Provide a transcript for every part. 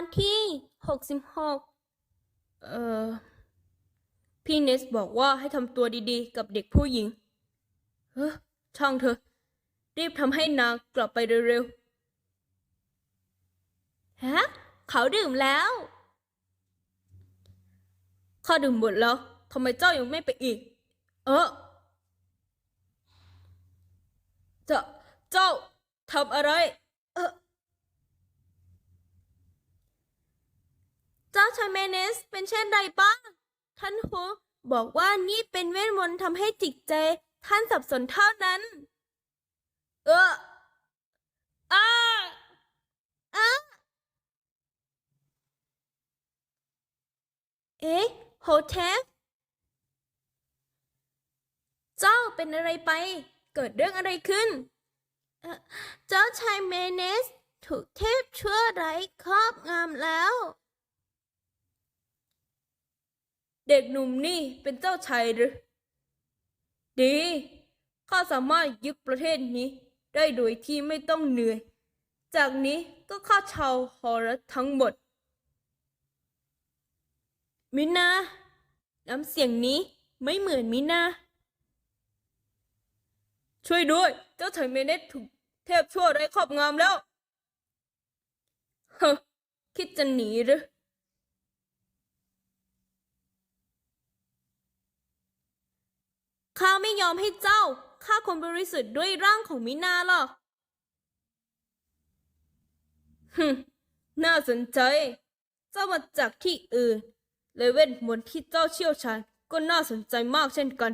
อนที่หกสิบหกเอ่อ พี่เนสบอกว่าให้ทำตัวดีๆ กับเด็กผู้หญิง เฮ้อช่างเถอะรีบทำให้นางกลับไปเร็วๆ ฮะ เขาดื่มแล้ว ข้าดื่มหมดแล้ว ทำไมเจ้ายังไม่ไปอีก เออเจ้าเจ้าทำอะไร เออ เจ้า ชายเมเนสเป็นเช่นไรบ้าง ท่านฮูบอกว่านี่เป็นเวทมนต์ทำให้จิตใจ ท่านสับสนเท่านั้น เอออ้าอเอ๊ะโฮเทฟเจ้าเป็นอะไรไป เกิดเรื่องอะไรขึ้นเอ่อเจ้าชายเมเนส ถูกเทพชั่วร้ายครอบงำแล้ว เด็กหนุ่มนี่เป็นเจ้าชายหรือ ดี ข้าสามารถยึดประเทศนี้ได้โดยที่ไม่ต้องเหนื่อย จากนี้ก็ข้าชาวฮอรัสทั้งหมด มินาน้ำเสียงนี้ไม่เหมือนมินาช่วยด้วย เจ้าชายเมเนสถูกเทพชั่วร้ครอบงำแล้ว เฮ้อคิดจะหนีหรือ ข้าไม่ยอมให้เจ้าฆ่าคนบริสุทธิ์ด้วยร่างของมินาหรอกฮึน่าสนใจ เจ้ามาจากที่อื่น เลยเวทมนต์ที่เจ้าเชี่ยวชาญก็น่าสนใจมากเช่นกัน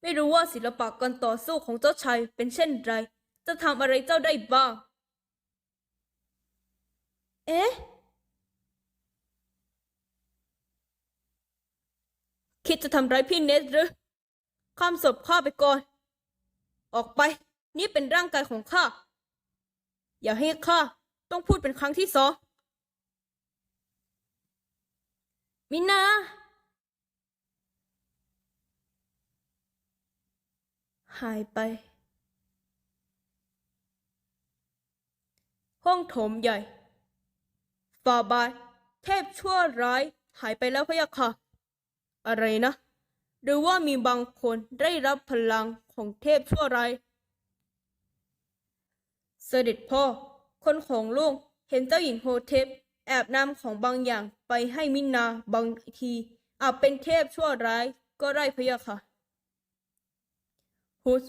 ไม่รู้ว่าศิลปะการต่อสู้ของเจ้าชายเป็นเช่นไร จะทำอะไรเจ้าได้บ้าง เอ๊ะ คิดจะทำร้ายพี่เนสหรือข้ามศพข้าไปก่อน ออกไป นี่เป็นร่างกายของข้า อย่าให้ข้าต้องพูดเป็นครั้งที่สองมินาหายไป ห้องโถมใหญ่ฟาบายเทพชั่วร้ายหายไปแล้วพะยะค่ะ อะไรนะ หรือว่ามีบางคนได้รับพลังของเทพชั่วร้ายเสด็จพ่อ คนของลูกเห็นเจ้าหญิงโฮเทปแอบนำของบางอย่างไปให้มินาบางทีอาจเป็นเทพชั่วร้ายก็ได้พะยะค่ะฮุส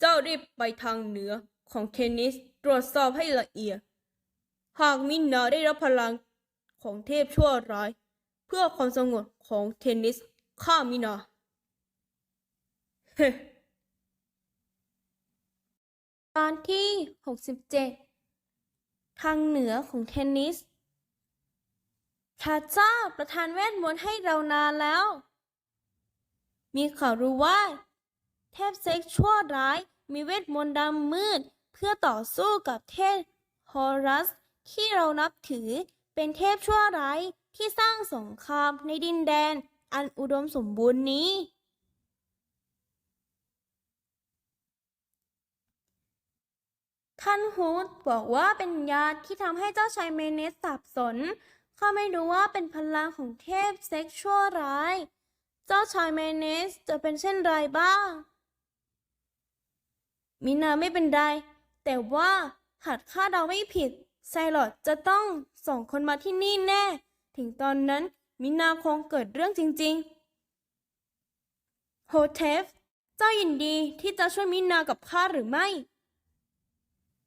เจ้ารีบไปทางเหนือของเทนนิสตรวจสอบให้ละเอียด หากมินาได้รับพลังของเทพชั่วร้าย เพื่อความสงบของเทนนิส ฆ่ามินาตอนที่หกสิบเจ็ดทางเหนือของเทนนิสพระเจ้าประทานเวทมนต์ให้เรานานแล้ว มีข่าวรู้ว่า เทพเซ็กชั่วร้ายมีเวทมนต์ดำมืด เพื่อต่อสู้กับเทพฮอรัส ที่เรานับถือเป็นเทพชั่วร้ายที่สร้างสงครามในดินแดน อันอุดมสมบูรณ์นี้ ท่านฮูดบอกว่าเป็นยาที่ทำให้เจ้าชายเมเนสสับสน เขาไม่รู้ว่าเป็นพลังของเทพเซ็กชวลร้าย เจ้าชายเมเนสจะเป็นเช่นไรบ้าง มินาไม่เป็นไร แต่ว่าหากข้าเดาไม่ผิดไซลอดจะต้องส่งคนมาที่นี่แน่ ถึงตอนนั้น มินาคงเกิดเรื่องจริงๆ โฮเทฟ เจ้ายินดีที่จะช่วยมินากับข้าหรือไม่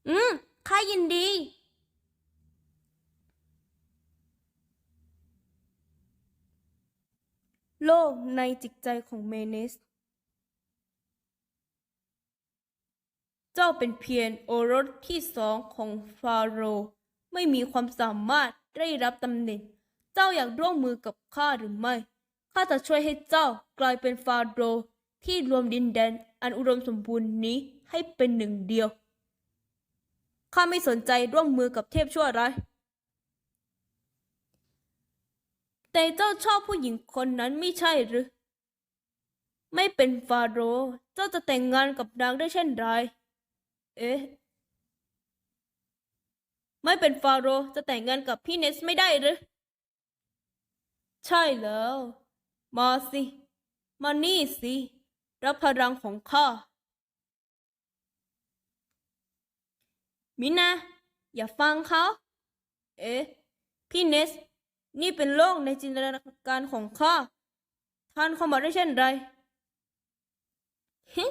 อืม ข้ายินดี โลกในจิตใจของเมเนส เจ้าเป็นเพียงโอรสที่สองของฟาโรห์ไม่มีความสามารถได้รับตำแหน่ง เจ้าอยากร่วมมือกับข้าหรือไม่ ข้าจะช่วยให้เจ้ากลายเป็นฟาโรห์ที่รวมดินแดนอันอุดมสมบูรณ์นี้ให้เป็นหนึ่งเดียว ข้าไม่สนใจร่วมมือกับเทพชั่วร้ายแต่เจ้าชอบผู้หญิงคนนั้นไม่ใช่หรือ ไม่เป็นฟาโรห์เจ้าจะแต่งงานกับนางได้เช่นไร เอ๊ะ ไม่เป็นฟาโรห์จะแต่งงานกับพี่เนสไม่ได้หรือ ใช่แล้ว มาสิ มานี่สิ รับพลังของข้า มินาอย่าฟังเขา เอ๊ะ พี่เนส นี่เป็นโลกในจินตนาการของข้า ท่านเข้ามาได้เช่นไรฮิ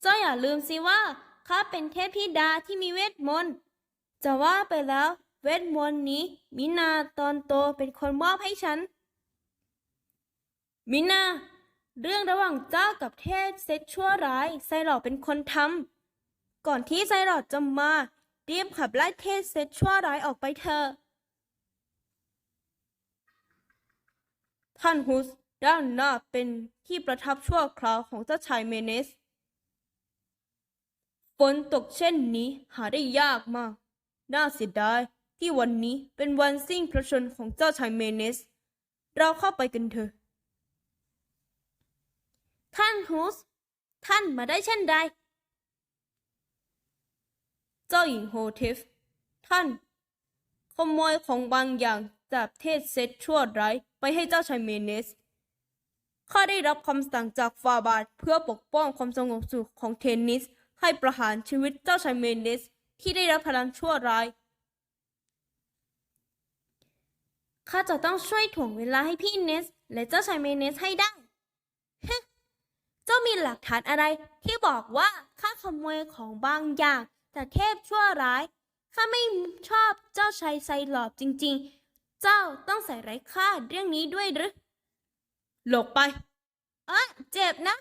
เจ้าอย่าลืมสิว่าข้าเป็นเทพธิดาที่มีเวทมนต์ จะว่าไปแล้วเวทมนต์นี้มินาตอนโตเป็นคนมอบให้ฉัน มินา เรื่องระหว่างเจ้ากับเทพเซตชั่วร้ายไซรอดเป็นคนทำก่อนที่ไซรอดจะมารีบขับไล่เทพเซตชั่วร้ายออกไปเถอะท่านฮุสด้านหน้าเป็นที่ประทับชั่วคราวของเจ้าชายเมเนส ฝนตกเช่นนี้หาได้ยากมาก น่าเสียดายที่วันนี้เป็นวันสิ้นพระชนม์ของเจ้าชายเมเนส เราเข้าไปกันเถอะานฮุสท่านมาได้เช่นใด เจ้าหญิงโฮเทฟ ท่าน ขโมยของบางอย่างจากเทศเซตชั่วร้ายไปให้เจ้าชายเมเนส ข้าได้รับคำสั่งจากฟาบาทเพื่อปกป้องความสงบสุขของเทนนิส ให้ประหารชีวิตเจ้าชายเมเนส ที่ได้รับพลังชั่วร้ายข้าจะต้องช่วยถ่วงเวลาให้พี่เนส และเจ้าชายเมเนสให้ได้ฮ เจ้ามีหลักฐานอะไรที่บอกว่าข้าขโมยของบางอย่างจากเทพชั่วร้ายข้าไม่ชอบเจ้าชายไซหลอบจริง ๆ เจ้าต้องใส่ไร้ค่าเรื่องนี้ด้วยหรือหลบไปเอ๊ะเจ็บนะ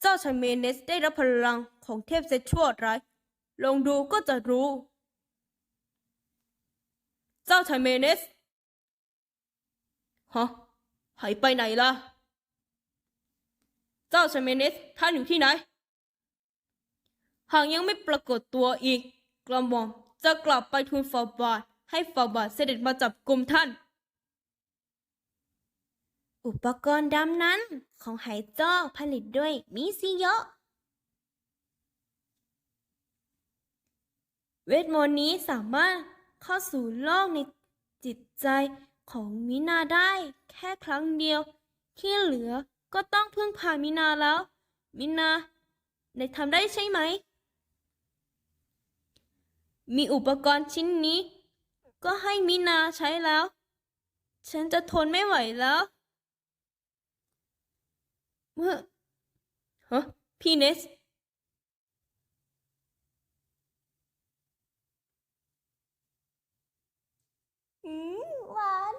เจ้าชายเมเนสได้รับพลังของเทพเซตชั่วร้าย ลองดูก็จะรู้ เจ้าชายเมเนสฮะหายไปไหนล่ะ เจ้าชายเมเนสท่านอยู่ที่ไหน หากยังไม่ปรากฏตัวอีก กระหม่อมจะกลับไปทูลฟาบาทให้ฟาบาทเสด็จมาจับกลุ่มท่าน อุปกรณ์ดำนั้นของไหจ้อผลิตด้วยมิซิโยะเวทมนต์นี้สามารถเข้าสู่โลกในจิตใจของมินาได้แค่ครั้งเดียวที่เหลือ ก็ต้องพึ่งพามินาแล้ว มินาในทำได้ใช่ไหม มีอุปกรณ์ชิ้นนี้ ก็ให้มินาใช้แล้ว ฉันจะทนไม่ไหวแล้วเมื่อฮะพีเนสหวาน